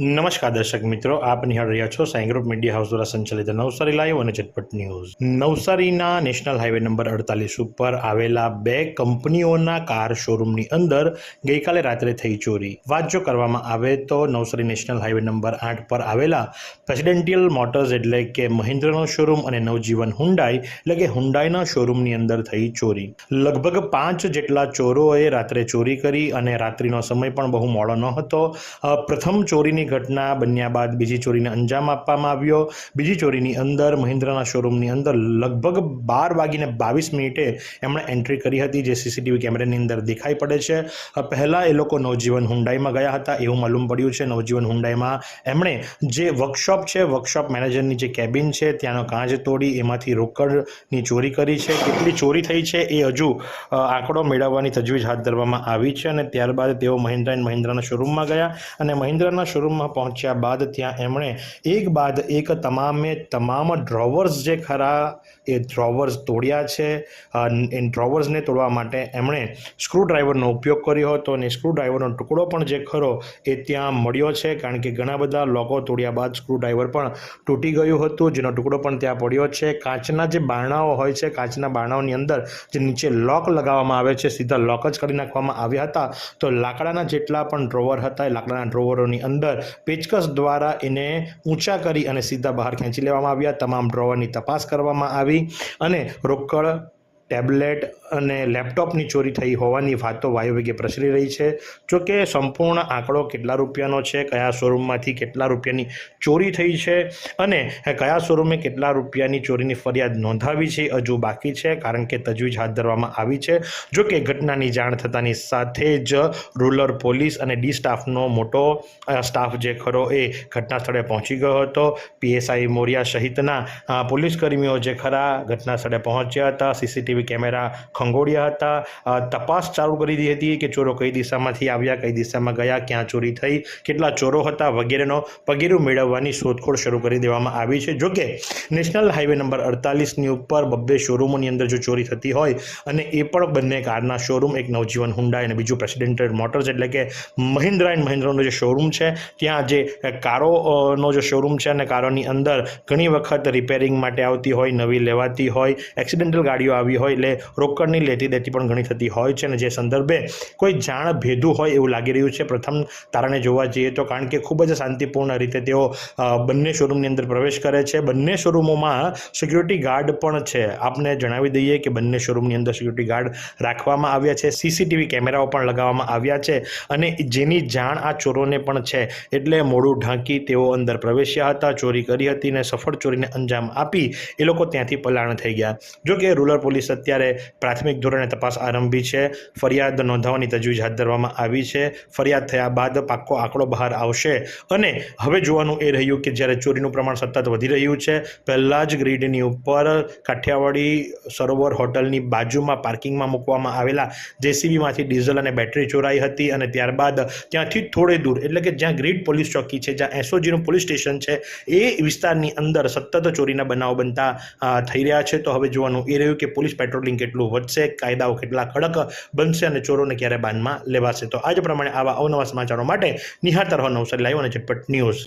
નમસ્કાર દર્શક મિત્રો, આપ નિહાળ રહ્યા છો સાઈ ગ્રુપ મીડિયા હાઉસ દ્વારા સંચાલિત નવસારી લાઈવ અને ઝટપટ ન્યૂઝ. નવસારીના નેશનલ હાઈવે નંબર અડતાલીસ ઉપર આવેલા બે કંપનીઓના કાર શોરૂમની અંદર ગઈકાલે રાત્રે થઈ ચોરી. વાત જો કરવામાં આવે તો નવસારી નેશનલ હાઈવે નંબર આઠ પર આવેલા પ્રેસિડેન્ટિયલ મોટર્સ એટલે કે મહિન્દ્રનો શોરૂમ અને નવજીવન હુંડાઈ, એટલે કે હુંડાઈના શોરૂમની અંદર થઈ ચોરી. લગભગ પાંચ જેટલા ચોરોએ રાત્રે ચોરી કરી અને રાત્રિનો સમય પણ બહુ મોડો ન હતો પ્રથમ ચોરીની ઘટના બન્યા બાદ બીજી ચોરીને અંજામ આપવામાં આવ્યો. બીજી ચોરીની અંદર મહિન્દ્રાના શોરૂમની અંદર લગભગ બાર વાગીને બાવીસ મિનિટે એમણે એન્ટ્રી કરી હતી, જે સીસીટીવી કેમેરાની અંદર દેખાઈ પડે છે. પહેલાં એ લોકો નવજીવન હુંડાઈમાં ગયા હતા, એવું માલુમ પડ્યું છે. નવજીવન હુંડાઈમાં એમણે જે વર્કશોપ છે વર્કશોપ મેનેજરની જે કેબિન છે, ત્યાંનો કાંચ તોડી, એમાંથી રોકડની ચોરી કરી છે. કેટલી ચોરી થઈ છે એ હજુ આંકડો મેળવવાની તજવીજ હાથ ધરવામાં આવી છે અને ત્યારબાદ તેઓ મહિન્દ્રા એન્ડ મહિન્દ્રાના શોરૂમમાં ગયા અને મહિન્દ્રાના શોરૂમમાં પહોંચ્યા બાદ ત્યાં એમણે એક બાદ એક તમામે તમામ ડ્રોવર્સ જે ખરા એ ડ્રોવર્સ તોડ્યા છે. એ ડ્રોવર્સને તોડવા માટે એમણે સ્ક્રૂડ્રાઈવરનો ઉપયોગ કર્યો હતો અને સ્ક્રૂડ્રાઈવરનો ટુકડો પણ જે ખરો એ ત્યાં મળ્યો છે. કારણ કે ઘણા બધા લોકો તોડ્યા બાદ સ્ક્રૂડ્રાઈવર પણ તૂટી ગયું હતું. જેનો ટુકડો પણ ત્યાં પડ્યો છે. કાચના જે બારણાઓ હોય છે, કાચના બારણાઓની અંદર જે નીચે લોક લગાવવામાં આવે છે, સીધા લોક જ કરી નાખવામાં આવ્યા હતા. તો લાકડાના જેટલા પણ ડ્રોવર હતા, એ લાકડાના ડ્રોવરોની અંદર પેચકસ દ્વારા એને ઊંચા કરી અને સીધા બહાર ખેંચી લેવામાં આવ્યા. તમામ ડ્રોવરની તપાસ કરવામાં આવી અને રોકડ ટેબ્લેટ અને લેપટોપની ચોરી થઈ હોવાની વાતો વાયુવેગે પ્રસરી રહી છે. જો કે સંપૂર્ણ આંકડો કેટલા રૂપિયાનો છે, કયા શોરૂમમાંથી કેટલા રૂપિયાની ચોરી થઈ છે અને કયા શોરૂમે કેટલા રૂપિયાની ચોરીની ફરિયાદ નોંધાવી છે, હજુ બાકી છે, કારણ કે તજવીજ હાથ ધરવામાં આવી છે. જો કે ઘટનાની જાણ થતાની સાથે જ રૂરલ પોલીસ અને ડી સ્ટાફનો મોટો સ્ટાફ જે ખરો એ ઘટના સ્થળે પહોંચી ગયો હતો. પીએસઆઈ મોરિયા સહિતના પોલીસકર્મીઓ પોલીસ કર્મીઓ જે ખરા ઘટના સ્થળે પહોંચ્યા હતા, સીસીટીવી કેમેરા ખંગોળ્યા હતા. તપાસ ચાલુ કરી દીધી હતી કે ચોરો કઈ દિશામાંથી આવ્યા, કઈ દિશામાં ગયા, ક્યાં ચોરી થઈ, કેટલા ચોરો હતા વગેરેનો પગેરું મેળવવાની શોધખોળ શરૂ કરી દેવામાં આવી છે. જોકે નેશનલ હાઈવે નંબર અડતાલીસની ઉપર બબ્બે શોરૂમોની અંદર જો ચોરી થતી હોય અને એ પણ બંને કારના શોરૂમ, એક નવજીવન હુંડા અને બીજું પ્રેસિડેન્ટેડ મોટર્સ એટલે કે મહિન્દ્રા એન્ડ મહિન્દ્રાનો જે શોરૂમ છે, ત્યાં જે કારો નો જે શોરૂમ છે અને કારોની અંદર ઘણી વખત રિપેરિંગ માટે આવતી હોય, નવી લેવાતી હોય એક્સિડેન્ટલ ગાડીઓ આવી હોય એટલે રોકડની લેતી દેતી પણ ઘણી થતી હોય છે અને જે સંદર્ભે કોઈ જાણ ભેદું હોય એવું લાગી રહ્યું છે, પ્રથમ તારણે જોવા જઈએ તો કારણ કે ખૂબ જ શાંતિપૂર્ણ રીતે તેઓ બંને શોરૂમની અંદર પ્રવેશ કરે છે. બંને શોરૂમોમાં સિક્યુરિટી ગાર્ડ પણ છે. આપને જણાવી દઈએ કે બંને શોરૂમની અંદર સિક્યુરિટી ગાર્ડ રાખવામાં આવ્યા છે. સીસીટીવી કેમેરાઓ પણ લગાવવામાં આવ્યા છે અને જેની જાણ આ ચોરોને પણ છે એટલે મોડું ઢાંકી તેઓ અંદર પ્રવેશ્યા હતા, ચોરી કરી હતી અને સફળ ચોરીને અંજામ આપી એ લોકો ત્યાંથી પલાણ થઈ ગયા. જો કે રૂરલ પોલીસ અત્યારે પ્રાથમિક ધોરણે તપાસ આરંભી છે. ફરિયાદ નોંધાવવાની તજવીજ હાથ ધરવામાં આવી છે. ફરિયાદ થયા બાદ પાક્કો આંકડો બહાર આવશે. અને હવે જોવાનું એ રહ્યું કે જ્યારે ચોરીનું પ્રમાણ સતત વધી રહ્યું છે, પહેલાં જ ગ્રીડની ઉપર કાઠિયાવાડી સરોવર હોટલની બાજુમાં પાર્કિંગમાં મૂકવામાં આવેલા જેસીબીમાંથી ડીઝલ અને બેટરી ચોરાઈ હતી અને ત્યારબાદ ત્યાંથી થોડે દૂર, એટલે કે જ્યાં ગ્રીડ પોલીસ ચોકી છે, જ્યાં એસઓજીનું પોલીસ સ્ટેશન છે, એ વિસ્તારની અંદર સતત ચોરીના બનાવ બનતા થઈ રહ્યા છે. તો હવે જોવાનું એ રહ્યું કે પોલીસ પેટ્રોલિંગ કેટલું વધશે, કાયદાઓ કેટલા કડક બનશે અને ચોરોને ક્યારે બાનમાં લેવાશે. તો આજ પ્રમાણે આવા અવનવા સમાચારો માટે નિહાર તરફ નવસારી લાઈવ અને ઝટપટ ન્યૂઝ.